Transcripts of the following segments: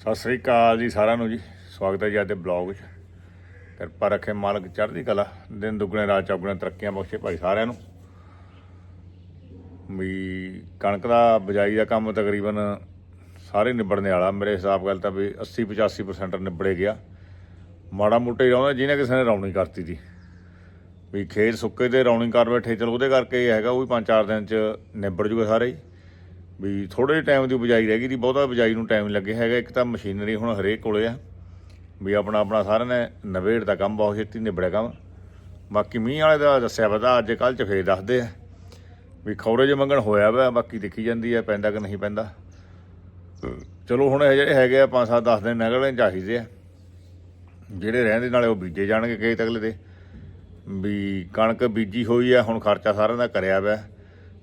ਸਤਿ ਸ੍ਰੀ ਅਕਾਲ ਜੀ ਸਾਰਿਆਂ ਨੂੰ ਜੀ। ਸਵਾਗਤ ਹੈ ਜੀ ਅੱਜ ਦੇ ਬਲੌਗ 'ਚ ਕਿਰਪਾ ਰੱਖੇ ਮਾਲਕ ਚੜ੍ਹਦੀ ਕਲਾ, ਦਿਨ ਦੁੱਗਣੇ, ਰਾਤ ਚੌਗੁਣੇ, ਤਰੱਕੀਆਂ ਬਖਸ਼ੇ ਭਾਈ ਸਾਰਿਆਂ ਨੂੰ। ਵੀ ਕਣਕ ਦਾ ਬਜਾਈ ਦਾ ਕੰਮ ਤਕਰੀਬਨ ਸਾਰੇ ਨਿਬੜਨੇ ਵਾਲਾ। ਮੇਰੇ ਹਿਸਾਬ ਗੱਲ ਤਾਂ ਵੀ 80 85% ਨਿਬੜੇ ਗਿਆ। ਮਾੜਾ ਮੋਟਾ ਹੀ ਰਹਿੰਦਾ ਜਿਹਨੇ ਕਿਸੇ ਨੇ ਰੌਣੀ ਕਰਤੀ ਸੀ ਵੀ ਖੇਤ ਸੁੱਕੇ ਤੇ ਰੌਣੀ ਕਰ ਬੈਠੇ, ਚਲੋ ਉਹਦੇ ਕਰਕੇ ਇਹ ਹੈਗਾ, ਉਹ ਵੀ 5-4 ਦਿਨ ਚ ਨਿਬੜ ਜੂਗਾ ਸਾਰੇ ਹੀ। ਵੀ ਥੋੜੇ ਜਿਹੇ ਟਾਈਮ ਦੀ ਬਜਾਈ ਰਹਿ ਗਈ ਦੀ ਬਹੁਤਾ ਬਜਾਈ ਨੂੰ ਟਾਈਮ ਲੱਗੇ ਹੈਗਾ। ਇੱਕ ਤਾਂ ਮਸ਼ੀਨਰੀ ਹੁਣ ਹਰੇਕ ਕੋਲੇ ਆ, ਵੀ ਆਪਣਾ ਆਪਣਾ ਸਾਰਿਆਂ ਨੇ ਨਵੇੜ ਦਾ ਕੰਮ ਬਹੁਤ ਛੇਤੀ ਨਿਬੜਿਆ ਕੰਮ। ਬਾਕੀ ਮੀਂਹ ਵਾਲੇ ਦਾ ਦੱਸਿਆ ਪਤਾ ਅੱਜ ਕੱਲ ਚ ਫੇਰ ਦੱਸਦੇ ਆ ਵੀ ਖੌਰੇ ਜੇ ਮੰਗਣ ਹੋਇਆ ਵਾ, ਬਾਕੀ ਦੇਖੀ ਜਾਂਦੀ ਆ, ਪੈਂਦਾ ਕਿ ਨਹੀਂ ਪੈਂਦਾ। ਚਲੋ ਹੁਣ ਇਹ ਜਿਹੜੇ ਹੈਗੇ ਆ 5-7 10 ਦਿਨ ਨਿਕਲਣੇ ਚਾਹੀਦੇ ਆ। ਜਿਹੜੇ ਰਹਿੰਦੇ ਨਾਲੇ ਉਹ ਬੀਜੇ ਜਾਣਗੇ ਕਈ ਤਗਲੇ ਦੇ। ਵੀ ਕਣਕ ਬੀਜੀ ਹੋਈ ਆ, ਹੁਣ ਖਰਚਾ ਸਾਰਿਆਂ ਦਾ ਕਰਿਆ ਵਾ।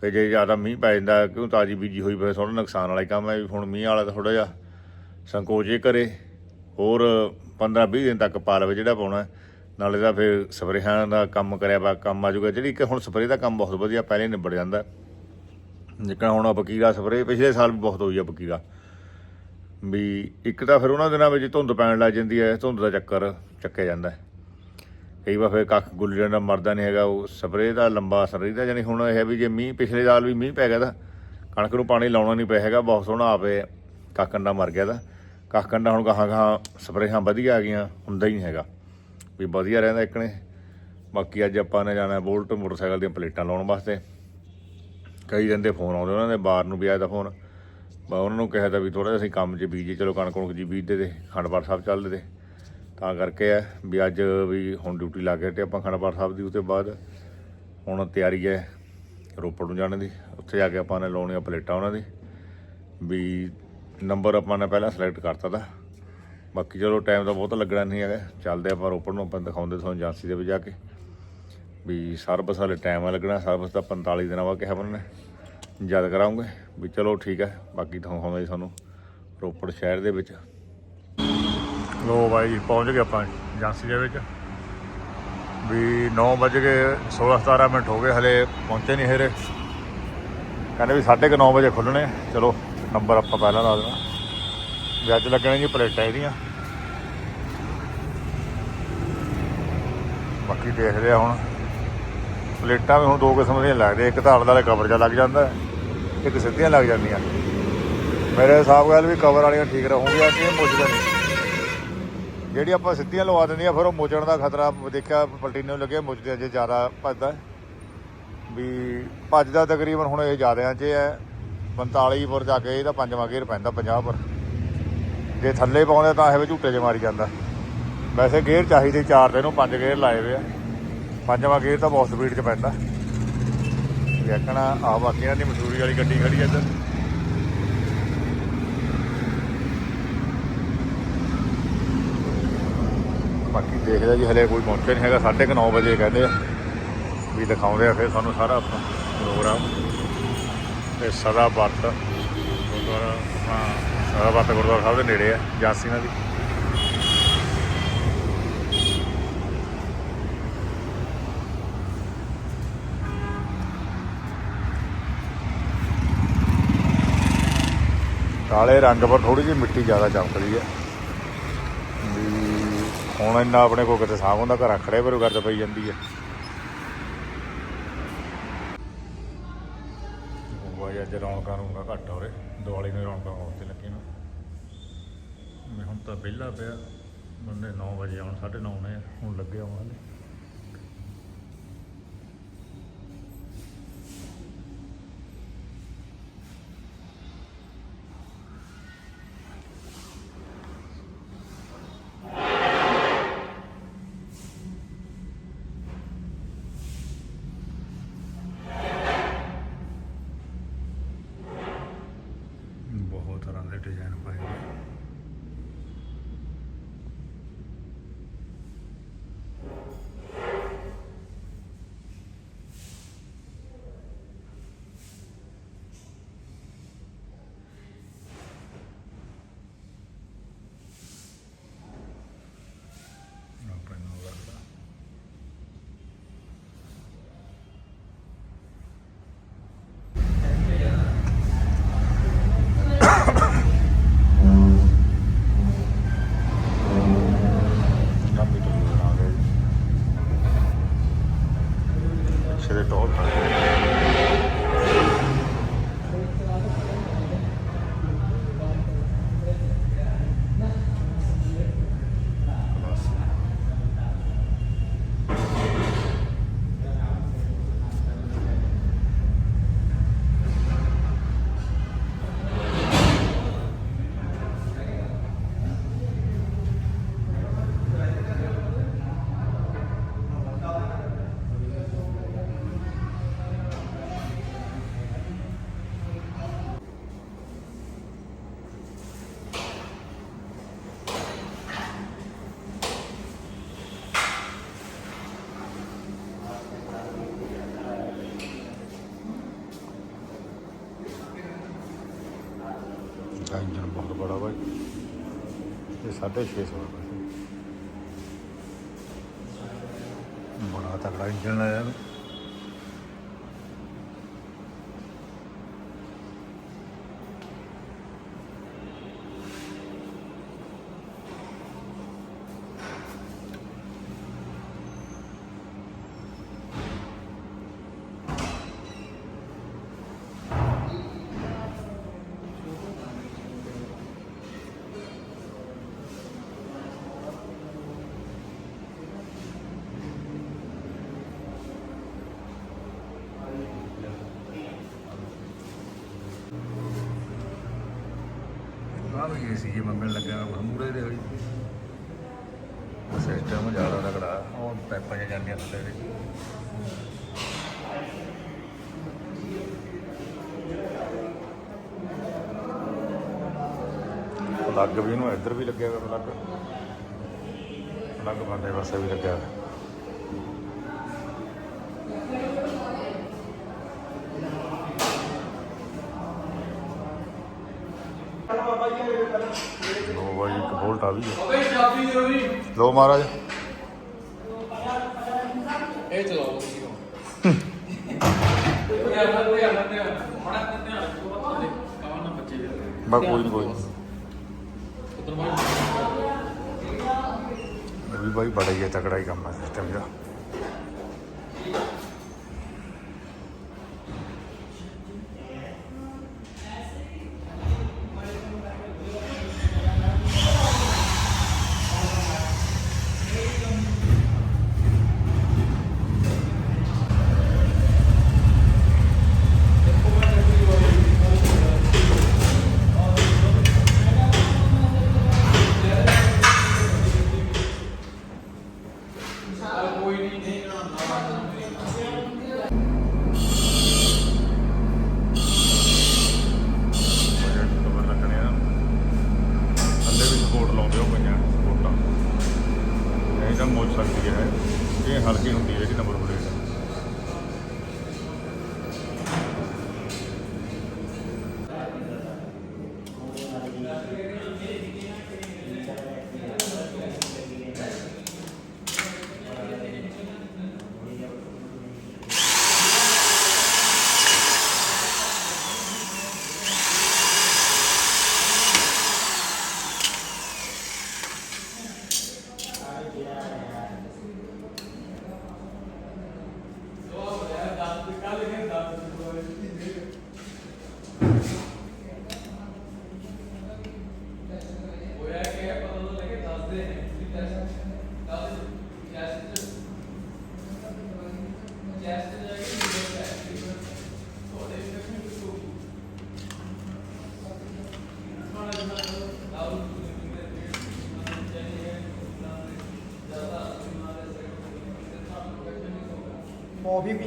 ਤੇ ਜੇ ਜ਼ਿਆਦਾ ਮੀਂਹ ਪੈ ਜਾਂਦਾ, ਕਿਉਂ ਤਾਜੀ ਬੀਜੀ ਹੋਈ ਫਿਰ ਥੋੜਾ ਨੁਕਸਾਨ ਵਾਲਾ ਕੰਮ ਹੈ ਵੀ ਹੁਣ ਮੀਂਹ ਵਾਲਾ ਤਾਂ ਥੋੜਾ ਜਿਹਾ ਸੰਕੋਚ ਕਰੇ। ਹੋਰ 15 20 ਦਿਨ ਤੱਕ ਪਾ ਲਵੇ ਜਿਹੜਾ ਪਾਉਣਾ ਨਾਲੇ ਦਾ ਫਿਰ ਸਪਰੇਹਾਂ ਦਾ ਕੰਮ ਕਰਿਆ ਵਾ, ਕੰਮ ਆ ਜਾਊਗਾ। ਜਿਹੜੀ ਕਿ ਹੁਣ ਸਪਰੇਅ ਦਾ ਕੰਮ ਬਹੁਤ ਵਧੀਆ, ਪਹਿਲੇ ਨਿਬੜ ਜਾਂਦਾ। ਜਿੱਕਣ ਹੁਣ ਆਹ ਬਕੀਰਾ ਸਪਰੇਅ ਪਿਛਲੇ ਸਾਲ ਵੀ ਬਹੁਤ ਹੋਈ ਆ ਬਕੀਰਾ ਵੀ ਇੱਕ ਤਾਂ ਫਿਰ ਉਹਨਾਂ ਦਿਨਾਂ ਵਿੱਚ ਧੁੰਦ ਪੈਣ ਲੱਗ ਜਾਂਦੀ ਹੈ, ਧੁੰਦ ਦਾ ਚੱਕਰ ਚੱਕਿਆ ਜਾਂਦਾ ਕਈ ਵਾਰ ਫਿਰ ਕੱਖ ਗੁੱਲ ਜਾਂਦਾ ਮਰਦਾ ਨਹੀਂ ਹੈਗਾ, ਉਹ ਸਪਰੇਅ ਦਾ ਲੰਬਾ ਅਸਰ ਰਹਿੰਦਾ ਜਾਨੀ ਹੁਣ ਇਹ ਹੈ ਵੀ ਜੇ ਮੀਂਹ ਪਿਛਲੇ ਸਾਲ ਵੀ ਮੀਂਹ ਪੈ ਗਿਆ ਤਾਂ ਕਣਕ ਨੂੰ ਪਾਣੀ ਲਾਉਣਾ ਨਹੀਂ ਪਿਆ ਹੈਗਾ, ਬਹੁਤ ਸੋਹਣਾ ਆਪੇ ਕੱਖ ਕੰਡਾ ਮਰ ਗਿਆ ਤਾਂ। ਕੱਖ ਕੰਡਾ ਹੁਣ ਗਾਹਾਂ ਗਾਹਾਂ ਸਪਰੇਹਾਂ ਵਧੀਆ ਆ ਗਈਆਂ, ਹੁੰਦਾ ਹੀ ਨਹੀਂ ਹੈਗਾ। ਵੀ ਵਧੀਆ ਰਹਿੰਦਾ ਇੱਕ ਨੇ। ਬਾਕੀ ਅੱਜ ਆਪਾਂ ਨੇ ਜਾਣਾ ਬੋਲਟ, ਮੋਟਰਸਾਈਕਲ ਦੀਆਂ ਪਲੇਟਾਂ ਲਾਉਣ ਵਾਸਤੇ। ਕਈ ਦਿਨ ਦੇ ਫੋਨ ਆਉਂਦੇ ਉਹਨਾਂ ਦੇ, ਬਾਹਰ ਨੂੰ ਵੀ ਆਇਆ ਦਾ ਫੋਨ। ਬਾ ਉਹਨਾਂ ਨੂੰ ਕਿਹਾ ਤਾਂ ਵੀ ਥੋੜਾ ਜਿਹਾ ਅਸੀਂ ਕੰਮ 'ਚ ਬੀਜੇ ਚਲੋ ਕਣਕ ਕੁਣਕ ਜੀ ਬੀਜਦੇ ਤੇ, ਖੰਡਪਾਠ ਸਾਹਿਬ ਚੱਲਦੇ ਤੇ। ਤਾਂ ਕਰਕੇ ਹੈ ਵੀ ਅੱਜ ਵੀ ਹੁਣ ਡਿਊਟੀ ਲੱਗ ਕੇ ਤੇ ਆਪਾਂ ਖੰਡਪਾਠ ਸਾਹਿਬ ਦੀ ਉਸ ਤੋਂ ਬਾਅਦ ਹੁਣ ਤਿਆਰੀ ਹੈ ਰੋਪੜ ਨੂੰ ਜਾਣ ਦੀ। ਉੱਥੇ ਜਾ ਕੇ ਆਪਾਂ ਨੇ ਲਾਉਣੀਆਂ ਪਲੇਟਾਂ ਉਹਨਾਂ ਦੀ, ਵੀ ਨੰਬਰ ਆਪਾਂ ਨੇ ਪਹਿਲਾਂ ਸਿਲੈਕਟ ਕਰਤਾ ਤਾ। ਬਾਕੀ ਚਲੋ ਟਾਈਮ ਤਾਂ ਬਹੁਤ ਲੱਗਣਾ ਨਹੀਂ ਹੈਗਾ। ਚੱਲਦੇ ਆਪਾਂ ਰੋਪੜ ਨੂੰ, ਆਪਾਂ ਦਿਖਾਉਂਦੇ ਤੁਹਾਨੂੰ ਏਜੰਸੀ ਦੇ ਵਿੱਚ ਜਾ ਕੇ, ਵੀ ਸਰਵਿਸ ਵਾਲੇ ਟਾਈਮ ਆ ਲੱਗਣਾ। ਸਰਵਿਸ ਦਾ 45 ਦਿਨਾਂ ਬਾਅਦ ਕਿਹਾ ਉਹਨਾਂ ਨੇ, ਯਾਦ ਕਰਾਉਂਗੇ। ਵੀ ਚਲੋ ਠੀਕ ਹੈ, ਬਾਕੀ ਤੁਹਾਨੂੰ ਜੀ ਤੁਹਾਨੂੰ ਰੋਪੜ ਸ਼ਹਿਰ ਦੇ ਵਿੱਚ। ਲੋ ਬਾਈ ਜੀ, ਪਹੁੰਚ ਗਏ ਆਪਾਂ ਏਜੰਸੀ ਦੇ ਵਿੱਚ। ਵੀ 9 ਵਜੇ ਕੇ 16 17 ਮਿੰਟ ਹੋ ਗਏ ਹਲੇ ਪਹੁੰਚੇ ਨਹੀਂ ਹੈਰੇ ਕਹਿੰਦੇ ਵੀ 9:30 ਵਜੇ ਖੁੱਲਣੇ ਚਲੋ ਨੰਬਰ ਆਪਾਂ ਪਹਿਲਾਂ ਲਾ ਦੇਣਾ। ਵੀ ਅੱਜ ਲੱਗਣੇ ਜੀ ਪਲੇਟਾਂ ਇਹਦੀਆਂ। ਬਾਕੀ ਦੇਖਦੇ ਆ ਹੁਣ। ਪਲੇਟਾਂ ਵੀ ਹੁਣ ਦੋ ਕਿਸਮ ਦੀਆਂ ਲੱਗਦੇ ਇੱਕ ਤਾਂ ਵਾਲੇ ਕਵਰ ਜਿਹਾ ਲੱਗ ਜਾਂਦਾ ਇੱਕ ਸਿੱਧੀਆਂ ਲੱਗ ਜਾਂਦੀਆਂ। ਮੇਰੇ ਹਿਸਾਬ ਨਾਲ ਵੀ ਕਵਰ ਵਾਲੀਆਂ ਠੀਕ ਰਹੂਗੀਆਂ ਕਿ ਇਹ ਨਹੀਂ। ਜਿਹੜੀ ਆਪਾਂ ਸਿੱਧੀਆਂ ਲਵਾ ਦਿੰਦੀਆਂ ਫਿਰ ਉਹ ਮੁੱਝਣ ਦਾ ਖਤਰਾ ਦੇਖਿਆ, ਪਲਟੀਨੇ ਨੂੰ ਲੱਗਿਆ ਮੁੱਝਦੇ ਜੇ ਜ਼ਿਆਦਾ ਭੱਜਦਾ। ਵੀ ਭੱਜਦਾ ਤਕਰੀਬਨ ਹੁਣ ਇਹ ਜ਼ਿਆਦਿਆਂ 'ਚ ਹੈ 45 ਪਰ ਜਾ ਕੇ ਇਹਦਾ ਪੰਜਵਾਂ ਗੇਅਰ ਪੈਂਦਾ 50 ਪਰ ਜੇ ਥੱਲੇ ਪਾਉਂਦੇ ਤਾਂ ਇਹ ਵੀ ਝੂਟੇ 'ਚ ਮਾਰੀ ਜਾਂਦਾ। ਵੈਸੇ ਗੇਅਰ ਚਾਹੀਦੇ ਚਾਰ ਤੇ ਇਹਨੂੰ ਪੰਜ ਗੇਅਰ ਲਾਏ ਹੋਏ ਆ। ਪੰਜਵਾਂ ਗੇਅਰ ਤਾਂ ਬਹੁਤ ਸਪੀਡ 'ਚ ਪੈਂਦਾ। ਵੇਖਣਾ ਆ ਬਾਕੀਆਂ ਦੀ ਮਸੂਰੀ ਵਾਲੀ ਗੱਡੀ ਖੜੀ ਇੱਧਰ ਬਾਕੀ ਦੇਖਦੇ ਜੀ, ਹਲੇ ਕੋਈ ਪਹੁੰਚਿਆ ਨਹੀਂ ਹੈਗਾ। 9:30 ਵਜੇ ਕਹਿੰਦੇ ਆ ਵੀ ਦਿਖਾਉਂਦੇ ਆ ਫਿਰ ਸਾਨੂੰ ਸਾਰਾ ਆਪਣਾ ਪ੍ਰੋਗਰਾਮ। ਤੇ ਸਦਾ ਬੱਤ ਗੁਰਦੁਆਰਾ, ਹਾਂ ਸਦਾ ਬੱਤ ਗੁਰਦੁਆਰਾ ਸਾਹਿਬ ਦੇ ਨੇੜੇ ਆ ਜਾਸੀ ਨਾਲ ਦੀ ਕਾਲੇ ਰੰਗ ਪਰ ਥੋੜੀ ਜਿਹੀ ਮਿੱਟੀ ਜ਼ਿਆਦਾ ਚਮਕਦੀ ਹੈ। ਹੁਣ ਇੰਨਾ ਆਪਣੇ ਕੋਲ ਕਿਤੇ ਸਾਂਭ ਹੁੰਦਾ, ਘਰ ਖੜੇ ਪਰ ਗਰਦ ਪਈ ਜਾਂਦੀ ਹੈ ਵਾਹ ਅੱਜ ਰੌਣਕਾਂ ਰੌਣਕਾਂ ਘੱਟ ਹੋ ਰਹੇ ਦਿਵਾਲੀ ਨੂੰ ਰੌਣਕਾਂ ਹੋਣ ਤੇ ਲੱਗੀ ਨਾ। ਮੈਂ ਹੁਣ ਤਾਂ ਵਿਹਲਾ ਪਿਆ। ਬੰਦੇ 9 ਵਜੇ ਆਉਣ 9:30 ਨੇ ਹੁਣ ਲੱਗੇ ਆਉਣ ਵਾਲੇ ਬਹੁਤ ਤਰ੍ਹਾਂ ਦੇ ਬਹੁਤ ਬੜਾ ਬਾਈ। ਇਹ 650 ਰੁਪਏ ਬੜਾ ਤਕੜਾ ਇੰਜਨ ਹੈ ਯਾਰ। ਆ ਵੀ ਏਸੀ ਜੇ ਮੰਗਣ ਲੱਗਿਆ। ਕੁਝ ਮੂਰੇ ਦੇ ਹੋਈ। ਸਿਸਟਮ ਜ਼ਿਆਦਾ ਤਕੜਾ। ਉਹ ਪੈਪਾਂ ਜਿਹਾ ਜਾਂਦੀਆਂ ਥੱਲੇ ਦੇ ਪਲੱਗ ਵੀ ਇਹਨੂੰ ਇੱਧਰ ਵੀ ਲੱਗਿਆ ਹੋਇਆ, ਪਲੱਗ। ਪਲੱਗ ਬੰਦੇ ਪਾਸੇ ਵੀ ਲੱਗਿਆ ਹੋਇਆ। ਲੋ ਬਾਈ ਇੱਕ ਬੋਲਟ ਆ। ਵੀ ਚਾਬੀ ਦਿਓ ਜੀ ਲੋ ਮਹਾਰਾਜ। ਇਹ ਤੁਸੀਂ ਬਾ ਕੋਈ ਨਹੀਂ ਕੋਈ ਵੀ ਬਾਈ ਬੜਾ ਹੀ ਹੈ ਤਕੜਾ ਹੀ ਕੰਮ ਹੈ ਸਿਸਟਮ ਦਾ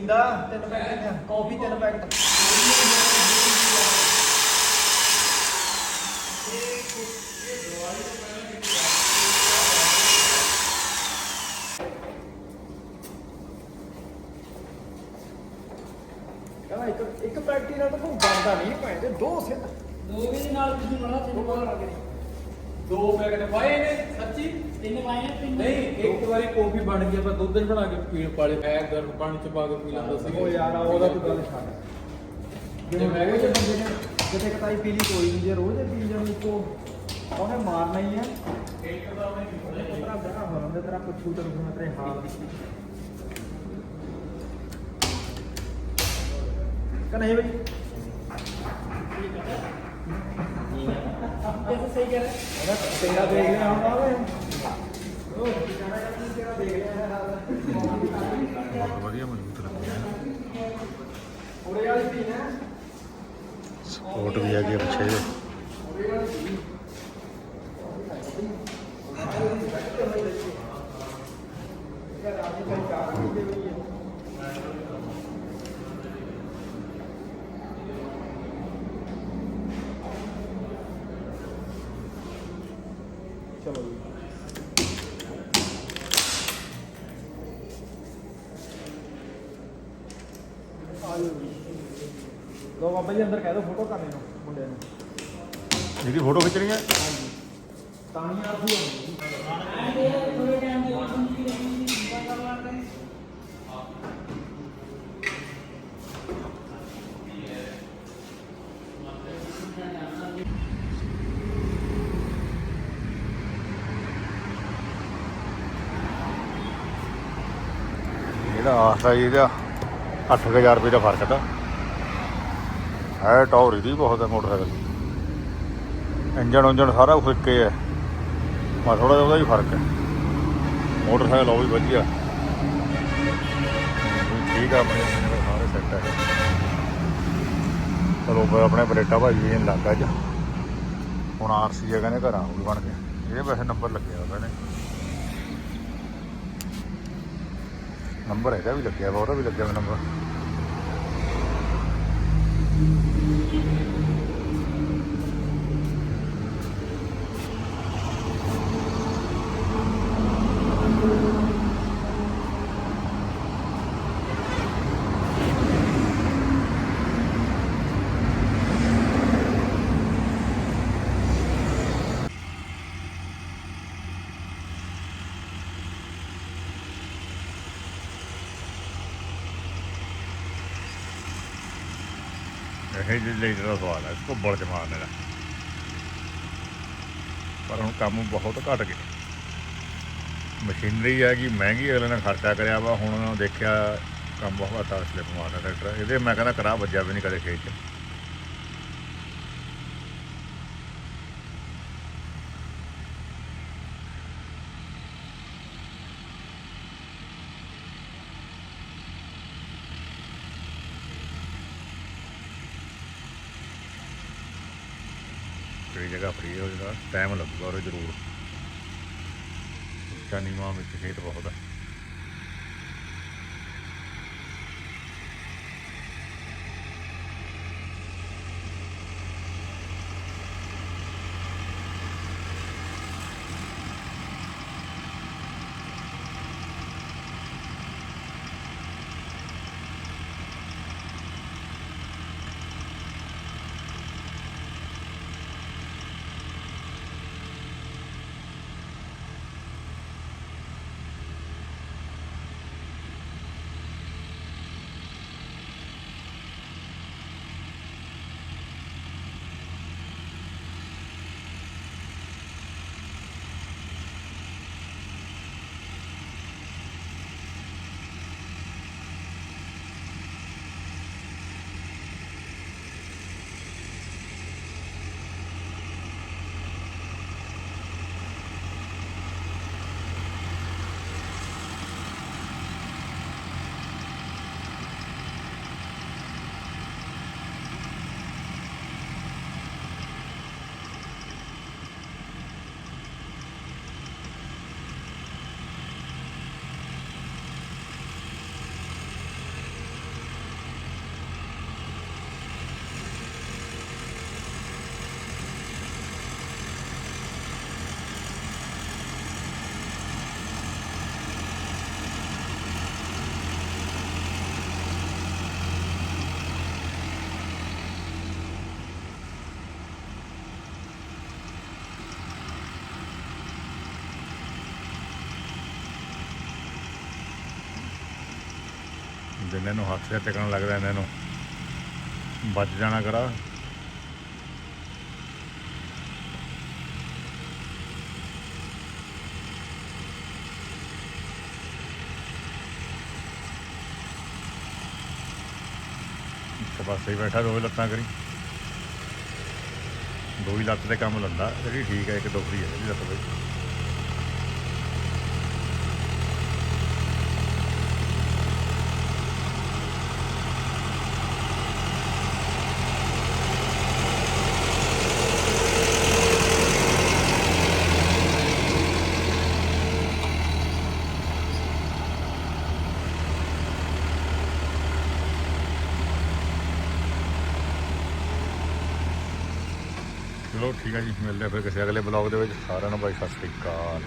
ਪੀਂਦਾ ਤਿੰਨ ਪੈਕਟ ਕੌਫੀ ਤਿੰਨ ਪੈਕਟ ਕਹਿੰਦਾ ਇੱਕ ਇੱਕ ਪੈਕਟ ਹੀ ਨਾਲ ਤਾਂ ਕੋਈ ਬਣਦਾ ਨਹੀਂ ਭੈਣ ਤੇ ਦੋ ਸਿੱਧ ਦੋ ਵੀ ਨਾਲ ਤੁਸੀਂ ਬਣਾ ਦੋ ਤਿੰਨ ਕੋਲ ਲੱਗ ਗਏ ਦੋ ਪੈਕਟ ਪਾਏ ਨੇ ਸੱਚੀ ਤਿੰਨ ਪਾਏ ਨੇ ਤਿੰਨ ਨਹੀਂ ਇੱਕ ਵਾਰੀ ਆਪਾਂ ਦੁੱਧ ਬਣਾ ਕੇ ਪੀਣ ਵਾਲੇ ਮੈਂ ਗਰਮ ਪਾਣੀ ਚ ਪਾ ਕੇ ਪੀ ਲੈਂਦਾ ਸੀ। ਉਹ ਯਾਰ ਉਹਦਾ ਤੂੰ ਗੱਲ ਛੱਡ। ਜੇ ਜੇ ਮੈਂ ਮੈਂ ਜੇ ਬੰਦੇ ਨੇ ਕਿਤੇ ਕਤਾਈ ਪੀ ਲਈ ਕੋਈ ਨਹੀਂ ਜੇ ਰੋਜ਼ ਹੀ ਪੀ ਜਾਣੀ ਇੱਕੋ ਉਹਨੇ ਮਾਰਨਾ ਹੀ ਹੈ ਇੱਕ ਦਾ ਮੈਂ ਨਹੀਂ ਉਹਨੇ ਪਤਰਾ ਬੜਾ ਹੋ ਰੰਦੇ ਤੇਰਾ ਪੁੱਛੂ ਤੈਨੂੰ ਹੁਣ ਤੇਰੇ ਹਾਲ ਕਨੇ ਬਈ। ਜੈਸੇ ਸਹੀ ਕਰ ਉਹਦਾ ਤੇਰਾ ਦੇਖ ਲਿਆ ਹੁੰਦਾ ਓਏ ਉਹ ਬਹੁਤ ਵਧੀਆ ਮਜ਼ਬੂਤ ਲੱਗੀ ਹੈ ਸਪੋਰਟ ਵੀ ਹੈਗੀ ਆ ਪਿੱਛੇ ਇਹਦੇ ਉਰੇ ਵਾਲੀ ਪੀ ਇਹ ਰਾਜੀ ਕਰੀ ਚਾਹ ਪੀ ਦੇ ਬਈ ਚਲੋ ਜੀ ਆ ਜਾਓ ਜੀ ਲੋ ਬਾਬਾ ਜੀ ਅੰਦਰ ਕਹਿ ਦਿਓ ਫੋਟੋ ਕਰਨੀ ਨੂੰ ਮੁੰਡੇ ਨੂੰ। ਇਹਦੀ ਫੋਟੋ ਖਿੱਚਣੀ ਹੈ ਦੀ ਰਹੀ ਪਤਾ ਲੱਗਦਾ ਇਹਦਾ ਆਸਾ ਜੀ ਇਹਦਾ 8000 ਰੁਪਏ ਦਾ ਫ਼ਰਕ ਤਾਂ। ਹੈ ਟੌਰ ਦੀ ਬਹੁਤ ਹੈ ਮੋਟਰਸਾਈਕਲ। ਇੰਜਣ ਉਂਜਣ ਸਾਰਾ ਕੁਛ ਇੱਕੇ ਹੈ ਮਾ ਥੋੜਾ ਜਿਹਾ ਉਹਦਾ ਹੀ ਫ਼ਰਕ ਹੈ ਮੋਟਰਸਾਈਕਲ ਉਹ ਵੀ ਵਧੀਆ। ਠੀਕ ਆ ਆਪਣੇ ਸਾਰੇ ਸੈੱਟ ਹੈ ਚਲੋ ਆਪਣੇ ਬਰੇਟਾ ਭਾਈ ਜੀ ਨੇ ਲੱਗਾ ਅੱਜ। ਹੁਣ ਆਰਸੀ ਜਗ੍ਹਾ ਨੇ ਘਰਾਂ ਵੀ ਬਣ ਗਿਆ। ਇਹਦੇ ਵੈਸੇ ਨੰਬਰ ਲੱਗਿਆ ਉਹਦਾ ਨੇ ਨੰਬਰ ਇਹਦਾ ਵੀ ਲੱਗਿਆ ਵਾ ਉਹਦਾ ਵੀ ਲੱਗਿਆ ਵਾ ਨੰਬਰ। ਇਹ ਜਿਹੇ ਲੀਡਰ ਦਾ ਸਵਾਲ ਹੈ ਘੁੱਬਲ ਚ ਮਾਰਨੇ ਦਾ ਪਰ ਹੁਣ ਕੰਮ ਬਹੁਤ ਘਟ ਗਿਆ। ਮਸ਼ੀਨਰੀ ਹੈ ਕਿ ਮਹਿੰਗੀ ਅਗਲੇ ਨੇ ਖਰਚਾ ਕਰਿਆ ਵਾ, ਹੁਣ ਦੇਖਿਆ ਕੰਮ ਬਹੁਤ ਘਟਾ ਸਲਿੱਪ ਮਾਰਦਾ ਟਰੈਕਟਰ। ਇਹਦੇ ਮੈਂ ਕਹਿੰਦਾ ਕਰਾ ਵੱਜਿਆ ਵੀ ਨਹੀਂ ਕਦੇ ਖੇਤ 'ਚ। ਕਈ ਜਗ੍ਹਾ ਫਰੀ ਹੋ ਜਾਂਦਾ ਟਾਈਮ ਲੱਗੂਗਾ ਉਹ ਜ਼ਰੂਰ। ਉੱਚਾ ਨੀਵਾਂ ਵਿੱਚ ਖੇਤ ਬਹੁਤ ਹੈ ਜਿੰਨੇ ਨੂੰ ਹੱਥ ਤੇ ਟਿਕਣ ਲੱਗਦਾ ਇਹਨਾਂ ਨੂੰ। ਬਚ ਜਾਣਾ ਕਰਾ। ਪਾਸੇ ਹੀ ਬੈਠਾ ਦੋਵੇਂ ਲੱਤਾਂ ਕਰੀ। ਦੋ ਹੀ ਲੱਤ ਤੇ ਕੰਮ ਲੰਦਾ ਜਿਹੜੀ ਠੀਕ ਹੈ, ਇੱਕ ਦੁਖਰੀ ਹੈ ਜਿਹੜੀ ਲੱਤ ਬਈ ਚਲੋ ਠੀਕ ਹੈ ਜੀ, ਮਿਲਦੇ ਆ ਫਿਰ ਕਿਸੇ ਅਗਲੇ ਬਲੌਗ ਦੇ ਵਿੱਚ। ਸਾਰਿਆਂ ਨੂੰ ਬਾਈ, ਸਤਿ ਸ੍ਰੀ ਅਕਾਲ।